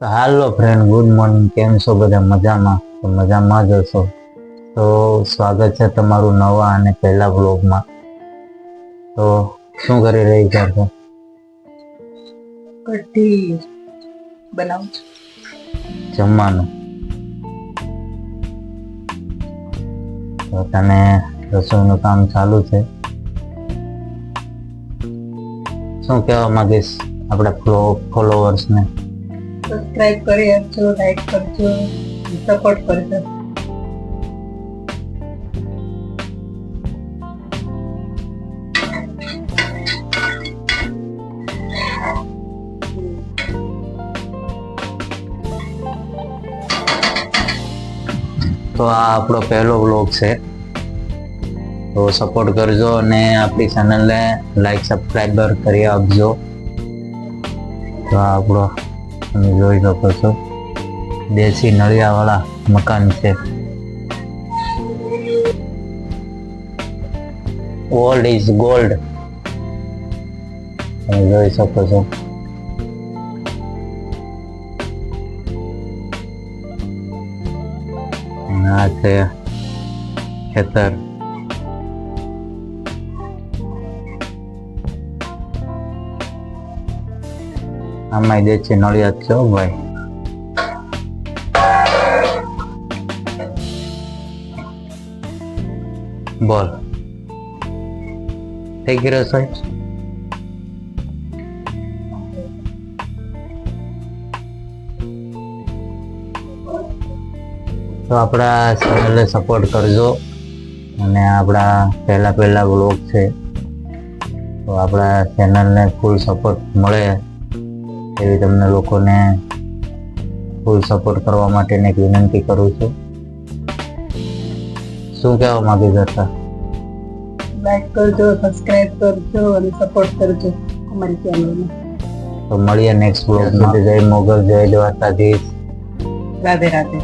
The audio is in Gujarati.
તો હાલો ફ્રેન્ડ ગુડ મોર્નિંગ કેમ છો બધા? મજામાં? તો મજામાં જ હશો. તો સ્વાગત છે તમારું નવા અને પહેલા બ્લોગમાં તો શું કરી રહી છે આપણે? કઢી બનાવું છું. જમવાનું. તો તને રસોઈનું કામ ચાલુ છે? શું કહેવા માંગીશ આપણા ફ્લો ફોલોવર્સને સબસ્ક્રાઇબ કરી આપજો લાઈક કરજો સપોર્ટ કરજો. તો આ આપણો પહેલો વ્લોગ છે. તો સપોર્ટ કરજો અને આપણી ચેનલને લાઈક સબસ્ક્રાઈબર કરી આપજો. તો આપણો તમે જોઈ શકો છો. દેશી નળિયાવાળા મકાન છે. ઓલ્ડ ઇઝ ગોલ્ડ તમે જોઈ શકો છો. આ છે ખેતર. આમાંય દે છે નળિયાદ છે ભાઈ. બોલ. થઈ ગઈ રસોઈ? તો આપણા ચેનલને સપોર્ટ કરજો. અને આપણા પહેલા પહેલા વ્લોગ છે. તો આપણા ચેનલને ફૂલ સપોર્ટ મળે. એવી તમને લોકોને ફૂલ સપોર્ટ કરવા માટેની એક વિનંતી કરું છું. શું કહેવા માંગી જતા લાઈક કરજો સબસ્ક્રાઇબ કરજો અને સપોર્ટ કરજો અમારી ચેનલને તો મળીએ નેક્સ્ટ બ્લોગમાં જય મોગલ જય દ્વારકાધીશ. રાધે રાધે.